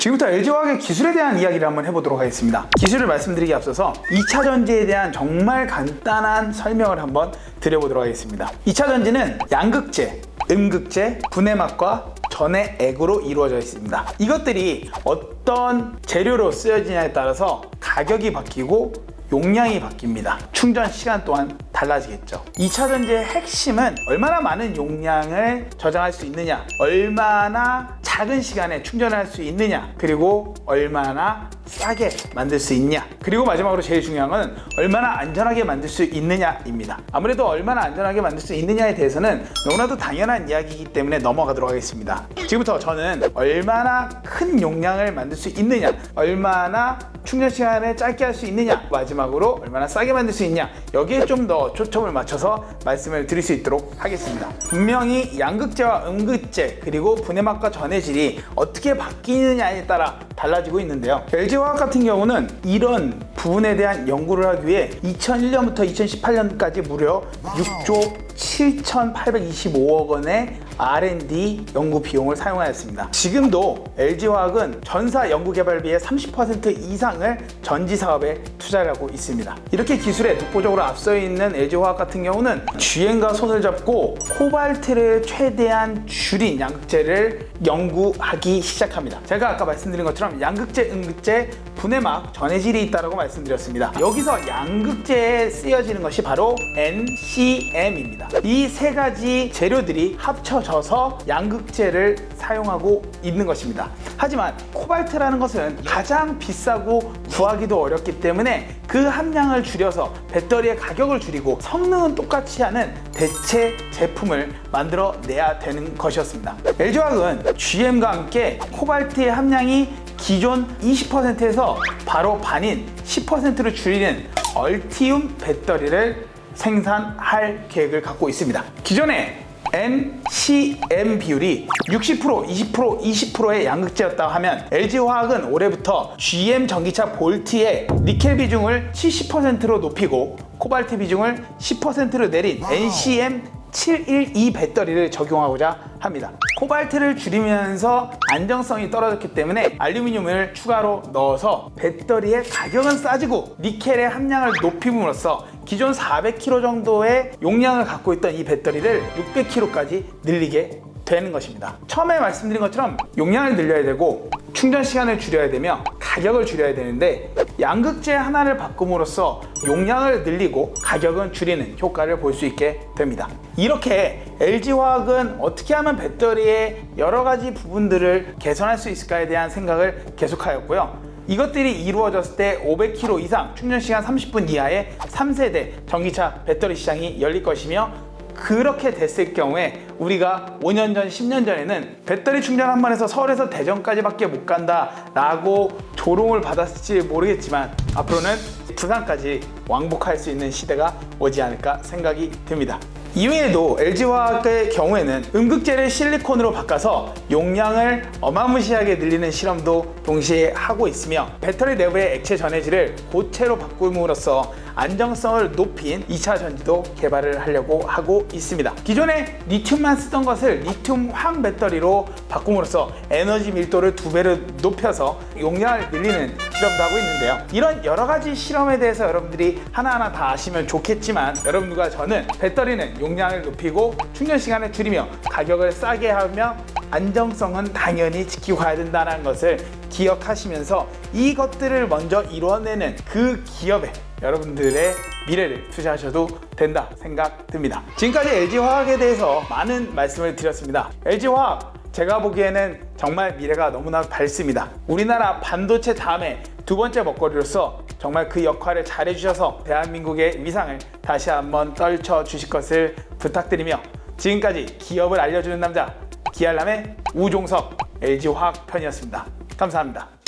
지금부터 LG화학의 기술에 대한 이야기를 한번 해보도록 하겠습니다. 기술을 말씀드리기 앞서서 2차 전지에 대한 정말 간단한 설명을 한번 드려보도록 하겠습니다. 2차 전지는 양극재, 음극재, 분해막과 전해액으로 이루어져 있습니다. 이것들이 어떤 재료로 쓰여지냐에 따라서 가격이 바뀌고 용량이 바뀝니다. 충전 시간 또한 달라지겠죠. 2차 전지의 핵심은 얼마나 많은 용량을 저장할 수 있느냐, 얼마나 작은 시간에 충전할 수 있느냐, 그리고 얼마나 싸게 만들 수 있냐, 그리고 마지막으로 제일 중요한 건 얼마나 안전하게 만들 수 있느냐입니다. 아무래도 얼마나 안전하게 만들 수 있느냐에 대해서는 너무나도 당연한 이야기이기 때문에 넘어가도록 하겠습니다. 지금부터 저는 얼마나 큰 용량을 만들 수 있느냐, 얼마나 충전 시간을 짧게 할 수 있느냐, 마지막으로 얼마나 싸게 만들 수 있냐, 여기에 좀 더 초점을 맞춰서 말씀을 드릴 수 있도록 하겠습니다. 분명히 양극재와 음극재, 그리고 분해막과 전해질이 어떻게 바뀌느냐에 따라 달라지고 있는데요. LG화학 같은 경우는 이런 부분에 대한 연구를 하기 위해 2001년부터 2018년까지 무려 6조 7,825억 원의 R&D 연구 비용을 사용하였습니다. 지금도 LG화학은 전사 연구개발비의 30% 이상을 전지 사업에 투자를 하고 있습니다. 이렇게 기술에 독보적으로 앞서 있는 LG화학 같은 경우는 GM과 손을 잡고 코발트를 최대한 줄인 양극재를 연구하기 시작합니다. 제가 아까 말씀드린 것처럼 양극재, 음극재, 분해막, 전해질이 있다고 말씀드렸습니다. 여기서 양극재에 쓰여지는 것이 바로 NCM입니다. 이 세 가지 재료들이 합쳐져서 양극재를 사용하고 있는 것입니다. 하지만 코발트라는 것은 가장 비싸고 구하기도 어렵기 때문에 그 함량을 줄여서 배터리의 가격을 줄이고 성능은 똑같이 하는 대체 제품을 만들어 내야 되는 것이었습니다. LG화학은 GM과 함께 코발트의 함량이 기존 20%에서 바로 반인 10%를 줄이는 얼티움 배터리를 생산할 계획을 갖고 있습니다. 기존에 NCM 비율이 60%, 20%, 20%의 양극재였다 하면 LG화학은 올해부터 GM 전기차 볼트의 니켈 비중을 70%로 높이고 코발트 비중을 10%로 내린 NCM 712 배터리를 적용하고자 합니다. 코발트를 줄이면서 안정성이 떨어졌기 때문에 알루미늄을 추가로 넣어서 배터리의 가격은 싸지고 니켈의 함량을 높임으로써 기존 400kg 정도의 용량을 갖고 있던 이 배터리를 600kg까지 늘리게 되는 것입니다. 처음에 말씀드린 것처럼 용량을 늘려야 되고 충전 시간을 줄여야 되며 가격을 줄여야 되는데 양극재 하나를 바꿈으로써 용량을 늘리고 가격은 줄이는 효과를 볼 수 있게 됩니다. 이렇게 LG화학은 어떻게 하면 배터리의 여러 가지 부분들을 개선할 수 있을까에 대한 생각을 계속하였고요. 이것들이 이루어졌을 때 500km 이상 충전 시간 30분 이하의 3세대 전기차 배터리 시장이 열릴 것이며 그렇게 됐을 경우에 우리가 5년 전, 10년 전에는 배터리 충전 한번 해서 서울에서 대전까지밖에 못 간다 라고 조롱을 받았을지 모르겠지만 앞으로는 부산까지 왕복할 수 있는 시대가 오지 않을까 생각이 듭니다. 이외에도 LG화학의 경우에는 음극재를 실리콘으로 바꿔서 용량을 어마무시하게 늘리는 실험도 동시에 하고 있으며 배터리 내부의 액체 전해질을 고체로 바꿈으로써 안정성을 높인 2차 전지도 개발을 하려고 하고 있습니다. 기존에 리튬만 쓰던 것을 리튬 황 배터리로 바꿈으로써 에너지 밀도를 두 배로 높여서 용량을 늘리는 실험도 하고 있는데요. 이런 여러 가지 실험에 대해서 여러분들이 하나하나 다 아시면 좋겠지만 여러분들과 저는 배터리는 용량을 높이고 충전 시간을 줄이며 가격을 싸게 하며 안정성은 당연히 지키고 가야 된다는 것을 기억하시면서 이것들을 먼저 이뤄내는 그 기업에 여러분들의 미래를 투자하셔도 된다 생각 듭니다. 지금까지 LG화학에 대해서 많은 말씀을 드렸습니다. LG화학 제가 보기에는 정말 미래가 너무나 밝습니다. 우리나라 반도체 다음에 두 번째 먹거리로서 정말 그 역할을 잘 해주셔서 대한민국의 위상을 다시 한번 떨쳐 주실 것을 부탁드리며 지금까지 기업을 알려주는 남자 기알람의 우종석 LG화학 편이었습니다. 감사합니다.